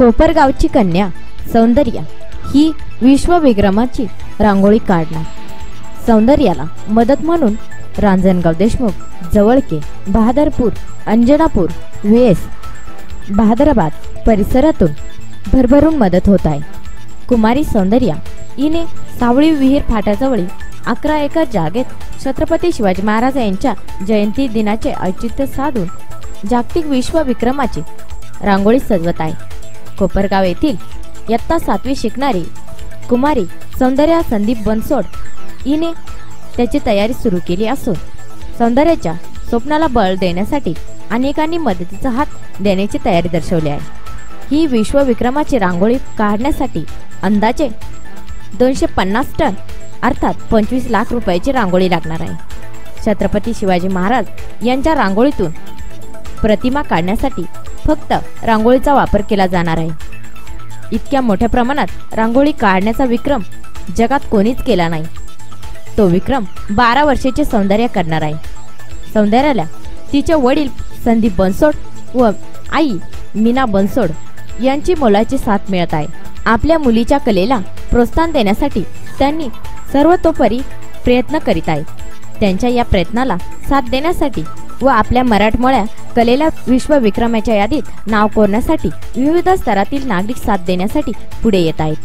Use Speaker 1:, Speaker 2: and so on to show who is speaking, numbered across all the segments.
Speaker 1: कोपरगावची कन्या सौंदर्या ही विश्वविक्रमाची रांगोळी काढणार. सौंदर्याला मदत म्हणून रांजणगाव देशमुख जवळके बहादरपूर अंजनापूर वेस बहादराबाद परिसरातून भरभरून मदत होत आहे. कुमारी सौंदर्या हिने सावळी विहीर फाट्याजवळील अकरा एकर जागेत छत्रपती शिवाजी महाराज यांच्या जयंती दिनाचे औचित्य साधून जागतिक विश्वविक्रमाची रांगोळी सजवत आहे. कोपरगाव येथील इयत्ता सातवी शिकणारी कुमारी सौंदर्या संदीप बनसोड हिने त्याची तयारी सुरू केली असून सौंदर्याच्या स्वप्नाला बळ देण्यासाठी अनेकांनी मदतीचा हात देण्याची तयारी दर्शवली आहे. ही विश्वविक्रमाची रांगोळी काढण्यासाठी अंदाजे दोनशे पन्नास टन अर्थात पंचवीस लाख रुपयाची रांगोळी लागणार आहे. छत्रपती शिवाजी महाराज यांच्या रांगोळीतून प्रतिमा काढण्यासाठी फक्त रांगोळीचा वापर केला जाणार आहे. इतक्या मोठ्या प्रमाणात रांगोळी काढण्याचा विक्रम जगात कोणीच केला नाही. तो विक्रम बारा वर्षाचे सौंदर्य करणार आहे. सौंदर्याला तिचे वडील संदीप बनसोड व आई मीना बनसोड यांची मोलाची साथ मिळत आहे. आपल्या मुलीच्या कलेला प्रोत्साहन देण्यासाठी त्यांनी सर्वतोपरी प्रयत्न करीत आहेत त्यांच्या या प्रयत्नाला साथ देण्यासाठी व आपल्या मराठमोळ्या कलेला विश्वविक्रमाच्या यादीत नाव कोरण्यासाठी विविध स्तरातील नागरिक साथ देण्यासाठी पुढे येत आहेत.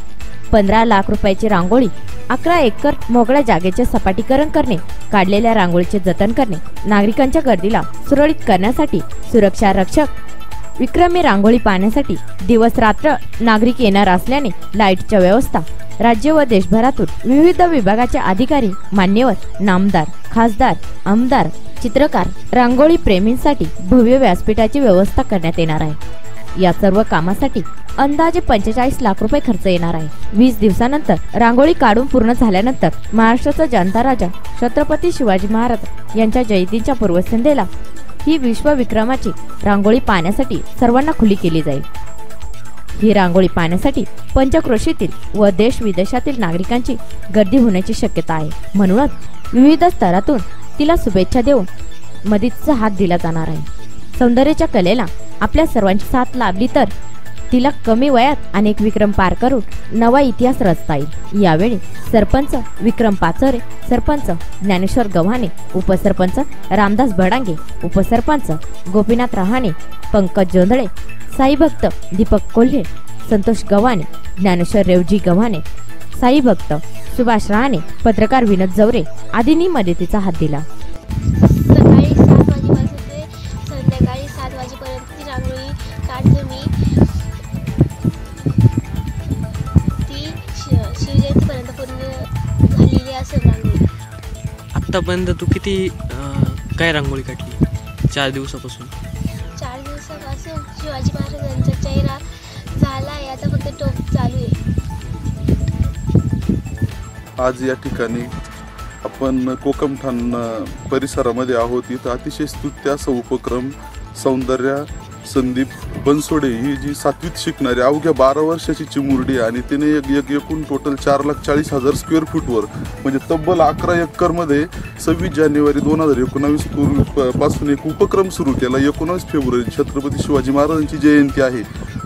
Speaker 1: पंधरा लाख रुपयाची रांगोळी अकरा एकर मोकळ्या जागेचे सपाटीकरण करणे काढलेल्या रांगोळीचे जतन करणे नागरिकांच्या गर्दीला सुरळीत करण्यासाठी सुरक्षा रक्षक विक्रमी रांगोळी पाहण्यासाठी दिवस रात्र नागरिक येणार असल्याने लाईटच्या व्यवस्था राज्य व देशभरातून विविध विभागाचे अधिकारी मान्यवर नामदार खासदार आमदार चित्रकार रांगोळी प्रेमींसाठी भव्य व्यासपीठाची व्यवस्था करण्यात येणार आहे. या सर्व कामासाठी अंदाजे पंचेचाळीस लाख रुपये खर्च येणार आहे. वीस दिवसानंतर रांगोळी काढून पूर्ण झाल्यानंतर महाराष्ट्राचा जनता राजा छत्रपती शिवाजी महाराज यांच्या जयंतीच्या पूर्वसंध्येला ही विश्वविक्रमाची रांगोळी पाहण्यासाठी सर्वांना खुली केली जाईल. ही रांगोळी पाहण्यासाठी पंचक्रोशीतील व देश विदेशातील नागरिकांची गर्दी होण्याची शक्यता आहे. म्हणूनच विविध स्तरातून तिला शुभेच्छा देऊन मदतीचा हात दिला जाणार आहे. सौंदर्याच्या कलेला आपल्या सर्वांची साथ लाभली तर तिला कमी वयात अनेक विक्रम पार करून नवा इतिहास रचता येईल. यावेळी सरपंच विक्रम पाचोरे सरपंच ज्ञानेश्वर गव्हाणे उपसरपंच रामदास भडांगे उपसरपंच गोपीनाथ रहाणे पंकज जोंधळे साईभक्त दीपक कोल्हे संतोष गव्हाणे ज्ञानेश्वर रेवजी गव्हाणे साईभक्त सुभाष रहाणे पत्रकार विनोद जवरे आदींनी मदतीचा हात दिला.
Speaker 2: सकाळी सात वाजेपासून ते संध्याकाळी सात वाजेपर्यंत रांगोळी काढते मी.
Speaker 3: आत्तापर्यंत तू किती काय रांगोळी काढली? चार दिवसापासून.
Speaker 2: चार दिवसापासून शिवाजी महाराजांचा चेहरा झाला आहे आता फक्त टोप चालू आहे.
Speaker 4: आज या ठिकाणी आपण कोकमठाण परिसरामध्ये आहोत. इथं अतिशय स्तुत्य असा उपक्रम सौंदर्या संदीप बनसोडे ही जी सातवीत शिकणारी अवघ्या बारा वर्षाची चिमुरडी आणि तिने एक एक एकूण टोटल चार लाख चाळीस हजार स्क्वेअर फूटवर म्हणजे तब्बल अकरा एकरमध्ये सव्वीस जानेवारी दोन हजार एकोणावीस पूर्वी पासून एक उपक्रम सुरू केला. एकोणावीस फेब्रुवारी छत्रपती शिवाजी महाराजांची जयंती आहे.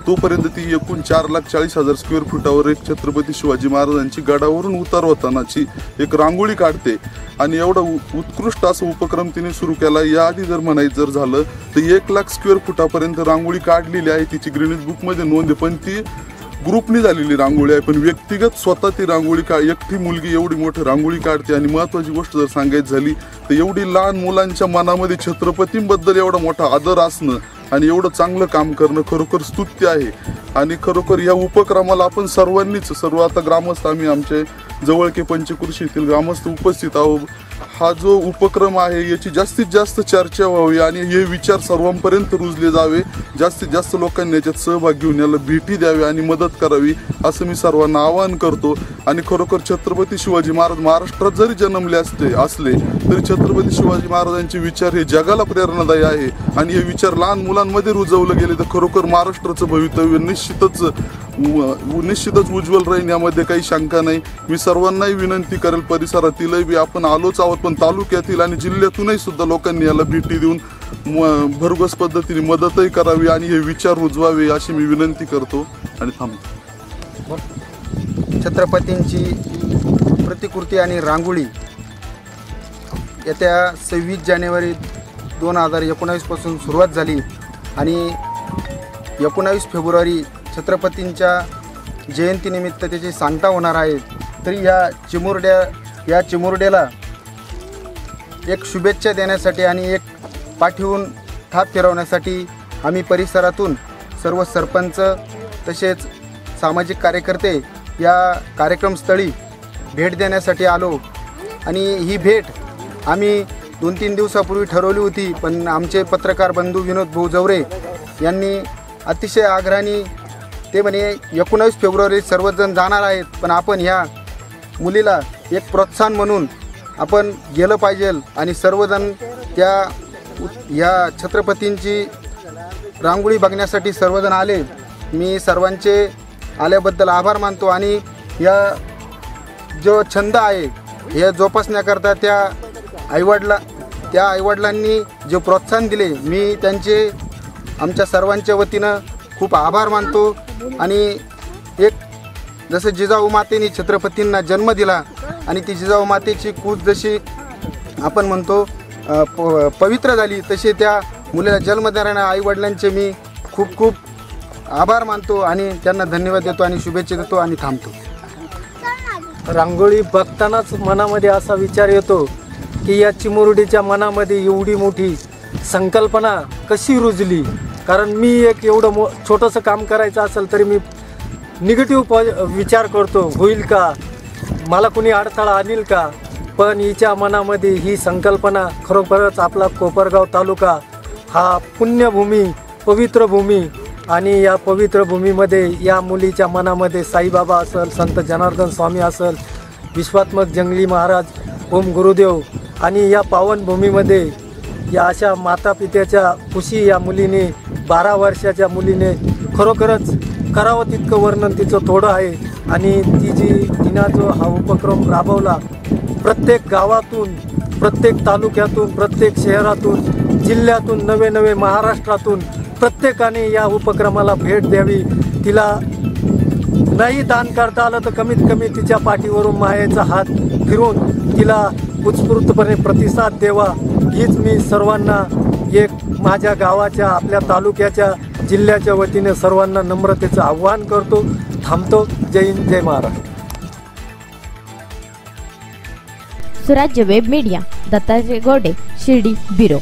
Speaker 4: तोपर्यंत ती एकूण चार लाख चाळीस हजार स्क्वेअर फुटावर एक छत्रपती शिवाजी महाराजांची गडावरून उतारवतानाची एक रांगोळी काढते. आणि एवढा उ- उत्कृष्ट असा उपक्रम तिने सुरू केला याआधी जर म्हणायचं जर झालं तर एक लाख स्क्वेअर फुटापर्यंत रांगोळी काढलेली आहे तिची ग्रीनिज बुकमध्ये नोंद आहे. पण ती ग्रुपनी झालेली रांगोळी आहे पण व्यक्तिगत स्वतः ती रांगोळी का एकटी मुलगी एवढी मोठी रांगोळी काढते आणि महत्वाची गोष्ट जर सांगायची झाली तर एवढी लहान मुलांच्या मनामध्ये छत्रपतींबद्दल एवढा मोठा आदर असणं आणि एवढं चांगलं काम करणं खरोखर स्तुत्य आहे. आणि खरोखर या उपक्रमाला आपण सर्वांनीच सर्व आता ग्रामस्थ आम्ही आमचे जवळके पंचकृषी येथील ग्रामस्थ उपस्थित आहोत. हा जो उपक्रम आहे याची जास्तीत जास्त चर्चा व्हावी आणि हे विचार सर्वांपर्यंत रुजले जावे. जास्तीत जास्त लोकांनी याच्यात सहभाग घेऊन याला भेटी द्यावी आणि मदत करावी असं मी सर्वांना आवाहन करतो. आणि खरोखर छत्रपती शिवाजी महाराज महाराष्ट्रात जरी जन्मले असते असले तरी छत्रपती शिवाजी महाराजांचे विचार हे जगाला प्रेरणादायी आहे. आणि हे विचार लहान मुलांमध्ये रुजवलं गेले तर खरोखर महाराष्ट्राचं भवितव्य निश्चितच निश्चितच उज्ज्वल राहील यामध्ये काही शंका नाही. मी सर्वांनाही विनंती करेल परिसरातीलही. बी आपण आलोच आहोत पण तालुक्यातील आणि जिल्ह्यातूनही सुद्धा लोकांनी याला भेटी देऊन म- भरघोस पद्धतीने मदतही करावी आणि हे विचार रुजवावे अशी मी विनंती करतो आणि थांबतो.
Speaker 5: छत्रपतींची प्रतिकृती आणि रांगोळी येत्या सव्वीस जानेवारी दोन हजार एकोणावीसपासून सुरुवात झाली आणि एकोणावीस फेब्रुवारी छत्रपतींच्या जयंतीनिमित्त त्याची सांगता होणार आहे तरी या चिमुरड्या या चिमुरड्याला एक शुभेच्छा देण्यासाठी आणि एक पाठीवून थाप फिरवण्यासाठी आम्ही परिसरातून सर्व सरपंच तसेच सामाजिक कार्यकर्ते या कार्यक्रमस्थळी भेट देण्यासाठी आलो. आणि ही भेट आम्ही दोन तीन दिवसापूर्वी ठरवली होती पण आमचे पत्रकार बंधू विनोद भाऊ जवरे यांनी अतिशय आग्रहाने ते म्हणे एकोणावीस फेब्रुवारी सर्वजण जाणार आहेत पण आपण ह्या मुलीला एक प्रोत्साहन म्हणून आपण गेलं पाहिजे आणि सर्वजण त्या ह्या छत्रपतींची रांगोळी बघण्यासाठी सर्वजण आले. मी सर्वांचे आल्याबद्दल आभार मानतो आणि या जो छंद आहे हे जोपासण्याकरता त्या आईवडला त्या आईवडिलांनी जे प्रोत्साहन दिले मी त्यांचे आमच्या सर्वांच्या वतीनं खूप आभार मानतो. आणि एक जसं जिजाऊ मातेने छत्रपतींना जन्म दिला आणि ती जिजाऊ मातेची कूच जशी आपण म्हणतो प पवित्र झाली तसे त्या मुलीला जन्म देणाऱ्या आईवडिलांचे मी खूप खूप आभार मानतो आणि त्यांना धन्यवाद देतो आणि शुभेच्छा देतो आणि थांबतो.
Speaker 6: रांगोळी बघतानाच मनामध्ये असा विचार येतो की या चिमुरडीच्या मनामध्ये एवढी मोठी संकल्पना कशी रुजली? कारण मी एक एवढं मो छोटंसं काम करायचं असेल तरी मी निगेटिव्ह पॉ विचार करतो होईल का? मला कुणी अडथळा आणील का? पण हिच्या मनामध्ये ही संकल्पना खरोखरच आपला कोपरगाव तालुका हा पुण्यभूमी पवित्र भूमी आणि या पवित्र भूमीमध्ये या मुलीच्या मनामध्ये साईबाबा असेल संत जनार्दन स्वामी असेल विश्वात्मक जंगली महाराज ओम गुरुदेव आणि या पावनभूमीमध्ये या अशा माता पित्याच्या खुशी या मुलीने बारा वर्षाच्या मुलीने खरोखरच करावं तितकं वर्णन तिचं थोडं आहे. आणि ती जी तिनं जो हा उपक्रम राबवला प्रत्येक गावातून प्रत्येक तालुक्यातून प्रत्येक शहरातून जिल्ह्यातून नवे नवे महाराष्ट्रातून प्रत्येकाने या उपक्रमाला भेट द्यावी. तिला नाही दान करता आलं तर कमीत कमी तिच्या पाठीवरून मायेचा हात फिरून तिला उत्स्फूर्तपणे प्रतिसाद देवा. हीच मी सर्वांना एक माझ्या गावाच्या आपल्या तालुक्याच्या जिल्ह्याच्या वतीने सर्वांना नम्रतेचं आव्हान करतो थांबतो. जय हिंद जय Maharashtra.
Speaker 1: Surajya web media Dattatray Gode Shirdi bureau.